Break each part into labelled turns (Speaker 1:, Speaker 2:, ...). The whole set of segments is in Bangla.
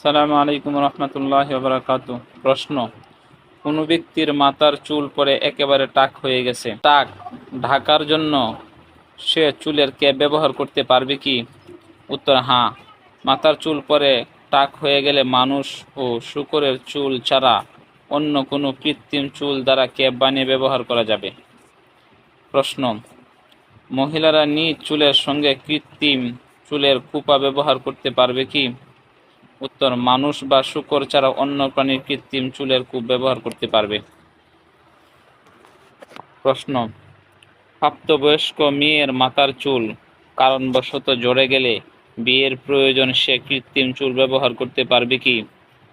Speaker 1: সালামু আলাইকুম রহমতুল্লাহ বারাকাতু প্রশ্ন, কোনো ব্যক্তির মাথার চুল পরে একেবারে টাক হয়ে গেছে, টাক ঢাকার জন্য সে চুলের ক্যাপ ব্যবহার করতে পারবে কি? উত্তর হ্যাঁ মাথার চুল পরে টাক হয়ে গেলে মানুষ ও শুকরের চুল ছাড়া অন্য কোনো কৃত্রিম চুল দ্বারা ক্যাপ বানিয়ে ব্যবহার করা যাবে? প্রশ্ন, মহিলারা নিজ চুলের সঙ্গে কৃত্রিম চুলের কুপা ব্যবহার করতে পারবে কি? উত্তর, মানুষ বা শুকর ছাড়া অন্য প্রাণীর কৃত্রিম চুলের কূপ ব্যবহার করতে পারবে। প্রশ্ন, প্রাপ্তবয়স্ক মেয়ের মাথার চুল কারণবশত ঝরে গেলে বিয়ের প্রয়োজন সে কৃত্রিম চুল ব্যবহার করতে পারবে কি?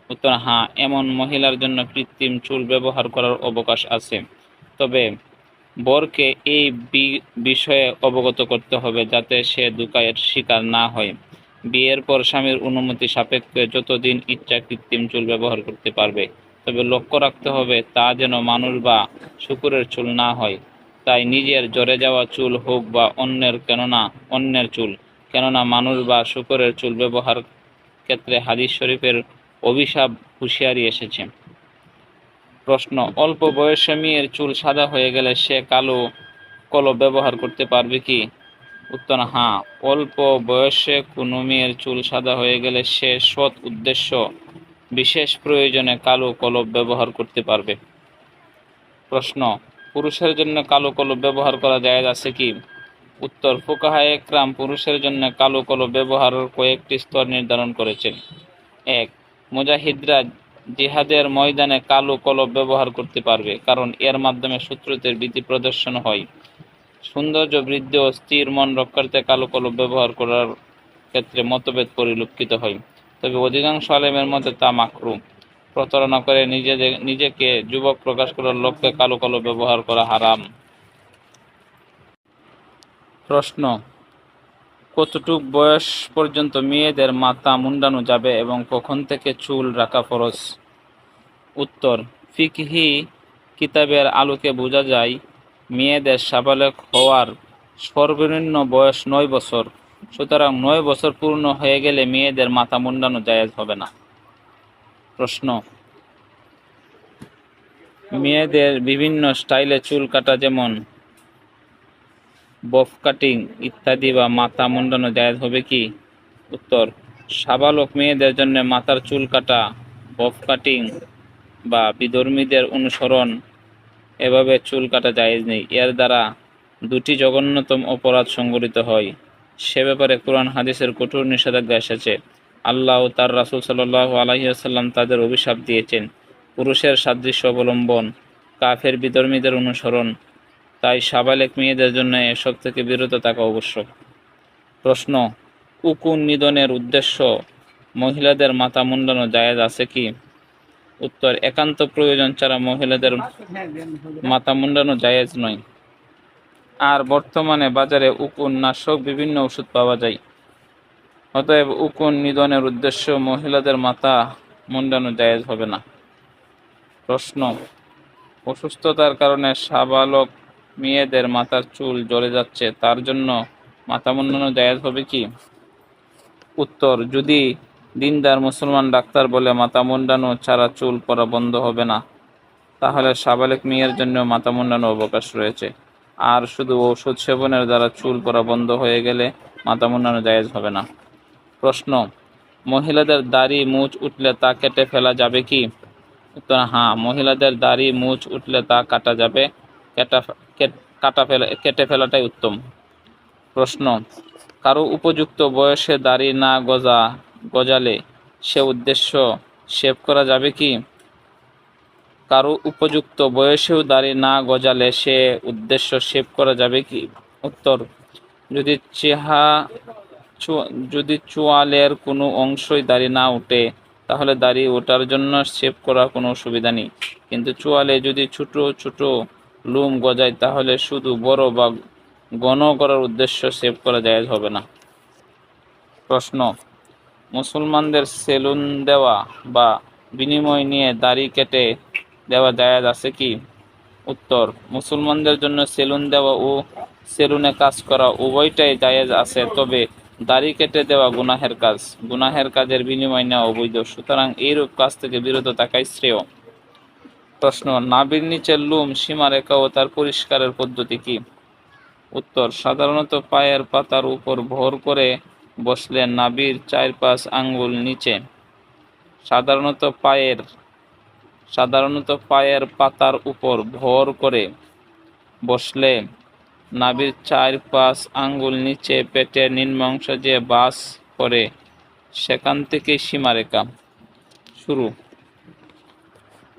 Speaker 1: উত্তর হ্যাঁ এমন মহিলার জন্য কৃত্রিম চুল ব্যবহার করার অবকাশ আছে। তবে বরকে এই বিষয়ে অবগত করতে হবে যাতে সে দুকায়ের শিকার না হয়। বিয়ের পর স্বামীর অনুমতি সাপেক্ষে যতদিন ইচ্ছা কৃত্রিম চুল ব্যবহার করতে পারবে, তবে লক্ষ্য রাখতে হবে তা যেন মানুষ বা শুকুরের চুল না হয়। তাই নিজের জ্বরে যাওয়া চুল হোক বা অন্যের, কেননা অন্যের চুল, কেননা মানুষ বা শুকুরের চুল ব্যবহার ক্ষেত্রে হাদিস শরীফের অভিশাপ হুঁশিয়ারি এসেছে। প্রশ্ন, অল্প বয়সে মেয়ের চুল সাদা হয়ে গেলে সে কালো কলব ব্যবহার করতে পারবে কি? উত্তর হ্যাঁ অল্প বয়সে কোনো মেয়ের চুল সাদা হয়ে গেলে সে সৎ উদ্দেশ্য, বিশেষ প্রয়োজনে কালো কলব ব্যবহার করতে পারবে। প্রশ্ন, পুরুষের জন্য কালো কলব ব্যবহার করা জায়েজ আছে কি? উত্তর ফুকাহা একরাম পুরুষের জন্য কালো কলব ব্যবহারের কয়েকটি স্তর নির্ধারণ করেছেন। এক, মুজাহিদরা জিহাদের ময়দানে কালো কলব ব্যবহার করতে পারবে, কারণ এর মাধ্যমে শত্রুদের ভীতি প্রদর্শন হয়। সৌন্দর্য বৃদ্ধি ও স্থির মন রক্ষার্থে কালো কলব ব্যবহার করার ক্ষেত্রে মতভেদ পরিলক্ষিত হয়। তবে অধিকাংশ আলেমের মধ্যে তা মাকরু। প্রতারণা করে নিজেদের নিজেকে যুবক প্রকাশ করার লক্ষ্যে কালো কলব ব্যবহার করা হারাম। প্রশ্ন, কতটুক বয়স পর্যন্ত মেয়েদের মাথা মুন্ডানো যাবে এবং কখন থেকে চুল রাখা ফরজ? উত্তর, ফিকহি কিতাবের আলোকে বোঝা যায় মেয়েদের সাবালক হওয়ার সর্বনিম্ন বয়স নয় বছর। সুতরাং নয় বছর পূর্ণ হয়ে গেলে মেয়েদের মাথা মুন্ডানো জায়েজ হবে না। প্রশ্ন। মেয়েদের বিভিন্ন স্টাইলে চুল কাটা যেমন বফ কাটিং ইত্যাদি বা মাথা মুন্ডানো জায়েজ হবে কি? উত্তর, সাবালক মেয়েদের জন্য মাথার চুল কাটা, বফ কাটিং বা বিধর্মীদের অনুসরণ এভাবে চুল কাটা জায়েজ নেই। এর দ্বারা দুটি জঘন্যতম অপরাধ সংঘটিত হয়। সে ব্যাপারে কোরআন, হাদিসের কঠোর নিষেধাজ্ঞা এসেছে। আল্লাহ তার রাসূল সাল্লাল্লাহু আলাইহি আসাল্লাম তাদের অভিশাপ দিয়েছেন। পুরুষের সাদৃশ্য অবলম্বন, কাফের বিধর্মীদের অনুসরণ, তাই সাবালেক মেয়েদের জন্য এসব থেকে বিরত থাকা আবশ্যক। প্রশ্ন, উকুন নিধনের উদ্দেশ্য মহিলাদের মাথা মুন্ডানো জায়েজ আছে কি? উত্তর, একান্ত প্রয়োজন ছাড়া মহিলাদের মাথা মুন্ডানো জায়েজ নয়। আর বর্তমানে বাজারে উকুন, নাশক, বিভিন্ন ওষুধ পাওয়া যায়। অতএব উকুন নিধনের উদ্দেশ্য মহিলাদের মাথা মুন্ডানো জায়েজ হবে না। প্রশ্ন, অসুস্থতার কারণে সাবালক মেয়েদের মাথার চুল জ্বলে যাচ্ছে, তার জন্য মাথা মুন্ডানো জায়েজ হবে কি? উত্তর, যদি দিনদার মুসলমান ডাক্তার বলে মাথা মুন্ডানো ছাড়া চুল পরা বন্ধ হবে না। তাহলে সাবালেক মেয়ের জন্য মাথা মুন্ডানো অবকাশ রয়েছে। আর শুধু ঔষধ সেবনের দ্বারা চুল পরা বন্ধ হয়ে গেলে মাথা মুন্ডানো জায়েজ হবে না। প্রশ্ন, মহিলাদের দাড়ি মুচ উঠলে তা কেটে ফেলা যাবে কি? উত্তর হ্যাঁ মহিলাদের দাড়ি মুচ উঠলে তা কাটা যাবে। কেটা কেট- কাটা ফেলা, কেটে ফেলাটাই উত্তম। প্রশ্ন, কারও উপযুক্ত বয়সে দাড়ি না গজা গজালে। সে উদ্দেশ্য শেভ করা যাবে কি? কারও উপযুক্ত বয়সেও দাড়ি না গজালে সে উদ্দেশ্য শেভ করা যাবে কি? উত্তর, যদি চেহা যদি চোয়ালের কোনো অংশই দাড়ি না ওঠে তাহলে দাড়ি ওঠার জন্য শেভ করার কোনো অসুবিধা নেই। কিন্তু চোয়ালে যদি ছোট ছোট লুম গজায়, তাহলে শুধু বড় বা ঘন করার উদ্দেশ্য সেভ করা যায় হবে না। প্রশ্ন মুসলমানদের সেলুন দেওয়া বা বিনিময় নিয়ে দাড়ি কেটে দেওয়া জায়েজ আছে কি? উত্তর, মুসলমানদের জন্য সেলুন দেওয়া ও সেলুনে কাজ করা উভয়টাই জায়েজ আছে, তবে দাড়ি কেটে দেওয়া গুনাহের কাজ। গুনাহের কাজের বিনিময় নেওয়া অবৈধ, সুতরাং এইরূপ কাজ থেকে বিরত থাকাই শ্রেয়। প্রশ্ন নাবির নিচের লুম, সীমারেখা ও তার পরিষ্কারের পদ্ধতি কি? উত্তর, সাধারণত পায়ের পাতার উপর ভর করে বসলে চার পাঁচ আঙ্গুল নিচে। সাধারণত পায়ের সাধারণত পায়ের পাতার উপর ভর করে বসলে নাভির চার পাঁচ আঙ্গুল নিচে পেটের নিম্নাংশ যে বাস করে সেখান থেকে সীমারেখা শুরু।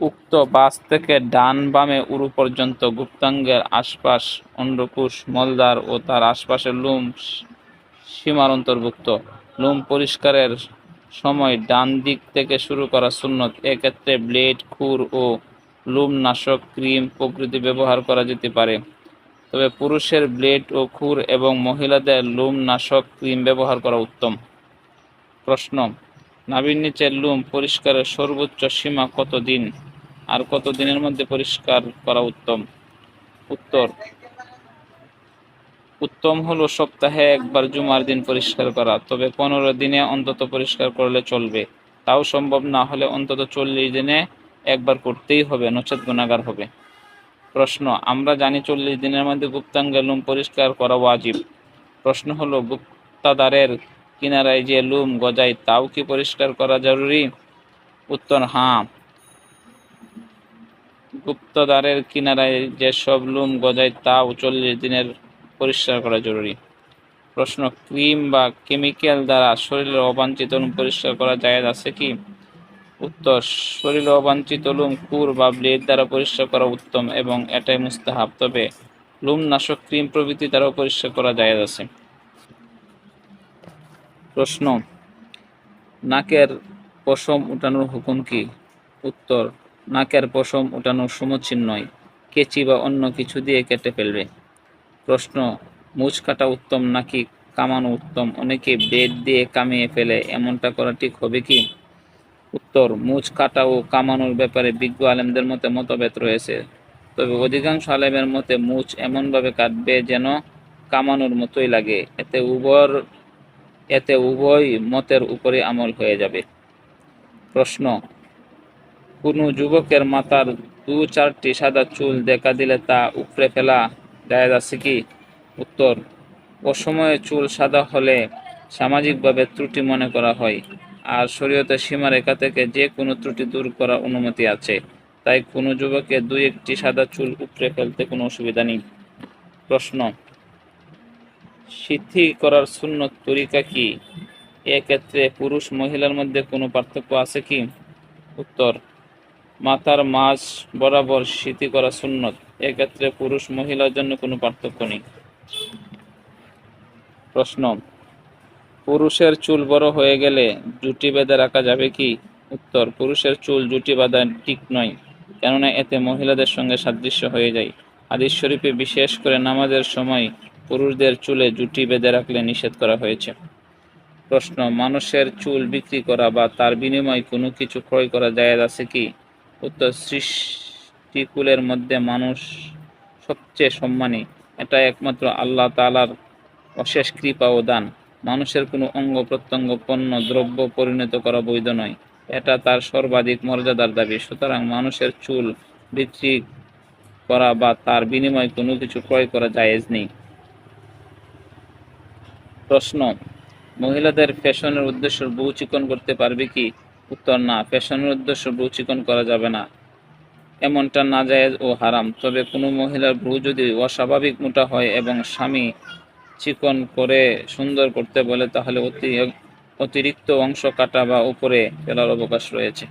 Speaker 1: উক্ত বাস থেকে ডান বামে উরু পর্যন্ত গুপ্তাঙ্গের আশপাশ, অন্ডকোষ মলদার ও তার আশপাশের লোম সীমার অন্তর্ভুক্ত লোম পরিষ্কারের সময় ডান দিক থেকে শুরু করা সুন্নত। এক্ষেত্রে ব্লেড, খুর ও লোমনাশক ক্রিম প্রভৃতি ব্যবহার করা যেতে পারে। তবে পুরুষের ব্লেড ও খুর এবং মহিলাদের লোমনাশক ক্রিম ব্যবহার করা উত্তম। প্রশ্ন, নাভির নিচের লোম পরিষ্কারের সর্বোচ্চ সীমা কত দিন আর কত দিনের মধ্যে পরিষ্কার করা উত্তম? উত্তর উত্তম হলো সপ্তাহে একবার জুমার দিন পরিষ্কার করা, তবে পনেরো দিনে অন্তত পরিষ্কার করলে চলবে। তাও সম্ভব না হলে অন্তত চল্লিশ দিনে একবার করতেই হবে, নচেত গুণাগার হবে। প্রশ্ন, আমরা জানি চল্লিশ দিনের মধ্যে গুপ্তাঙ্গে লুম পরিষ্কার করা ওয়াজিব। প্রশ্ন হলো, গুপ্তাদারের কিনারায় যে লুম গজায় তাও কি পরিষ্কার করা জরুরি? উত্তর, হাঁ। গুপ্তদ্বারের কিনারায় যেসব লুম গজায় তাও চল্লিশ দিনের পরিষ্কার করা জরুরি। প্রশ্ন, ক্রিম বা কেমিক্যাল দ্বারা শরীরের অবাঞ্ছিত লোম পরিষ্কার করা জায়েজ আছে কি? উত্তর, শরীরে অবাঞ্ছিত লোম, কুর বা ব্লেড দ্বারা পরিষ্কার করা উত্তম এবং এটাই মুস্তাহাব। তবে লোমনাশক ক্রিম প্রভৃতি দ্বারাও পরিষ্কার করা জায়েজ আছে। প্রশ্ন, নাকের পশম উঠানোর হুকুম কি? উত্তর, নাকের পশম উঠানো সমীচীন নয়। কেচি বা অন্য কিছু দিয়ে কেটে ফেলবে। প্রশ্ন মুছ কাটা উত্তম নাকি কামানো উত্তম? অনেকে বেড দিয়ে কামিয়ে ফেলে, এমনটা করা ঠিক হবে কি? উত্তর মুছ কাটা ও কামানোর ব্যাপারে বিজ্ঞ আলেমদের মতে মতভেদ রয়েছে। তবে অধিকাংশ আলেমের মতে মুছ এমনভাবে কাটবে যেন কামানোর মতোই লাগে। এতে উভর, এতে উভয় মতের উপরে আমল হয়ে যাবে। প্রশ্ন, কোনো যুবকের মাথার দু চারটি সাদা চুল দেখা দিলে তা উপড়ে ফেলা জায়েজ আছে কি? উত্তর, অসময়ে চুল সাদা হলে সামাজিকভাবে ত্রুটি মনে করা হয়। আর শরীয়তের সীমারেখা থেকে যে কোনো ত্রুটি দূর করার অনুমতি আছে। তাই কোনো যুবকের দুই একটি সাদা চুল উপড়ে ফেলতে কোনো অসুবিধা নেই। প্রশ্ন, সিদ্ধি করার সুন্নত তরিকা কি? এক্ষেত্রে পুরুষ মহিলার মধ্যে কোনো পার্থক্য আছে কি? উত্তর, মাথার মাছ বরাবর স্মৃতি করা সুন্নত। এক্ষেত্রে পুরুষ মহিলার জন্য কোনো পার্থক্য নেই। প্রশ্ন, পুরুষের চুল বড় হয়ে গেলে জুটি বেঁধে রাখা যাবে কি? উত্তর, পুরুষের চুল জুটি বাঁধা ঠিক নয়, কেননা এতে মহিলাদের সঙ্গে সাদৃশ্য হয়ে যায়। হাদিস শরীফে বিশেষ করে নামাজের সময় পুরুষদের চুলে জুটি বেঁধে রাখলে নিষেধ করা হয়েছে। প্রশ্ন, মানুষের চুল বিক্রি করা বা তার বিনিময়ে কোনো কিছু ক্রয় করা জায়েজ আছে কি? উত্তর সৃষ্টিকুলের মধ্যে মানুষ সবচেয়ে সম্মানী। এটা একমাত্র আল্লাহ তালার অশেষ কৃপা ও দান। মানুষের কোনো অঙ্গ প্রত্যঙ্গ, পণ্য, দ্রব্য পরিণত করা বৈধ নয়। এটা তার সর্বাধিক মর্যাদার দাবি। সুতরাং মানুষের চুল বিক্রি করা বা তার বিনিময়ে কোনো কিছু ক্রয় করা জায়েজ নেই। প্রশ্ন, মহিলাদের ফ্যাশনের উদ্দেশ্য বউ চিকন করতে পারবে কি? উত্তর, না। ফ্যাশনের উদ্দেশ্য ভ্রু চিকন করা যাবে না। এমনটা না জায়েজ ও হারাম। তবে কোনো মহিলার ভ্রু যদি অস্বাভাবিক মোটা হয় এবং স্বামী চিকন করে সুন্দর করতে বলে, তাহলে অতি অতিরিক্ত অংশ কাটা বা উপরে ফেলার অবকাশ রয়েছে।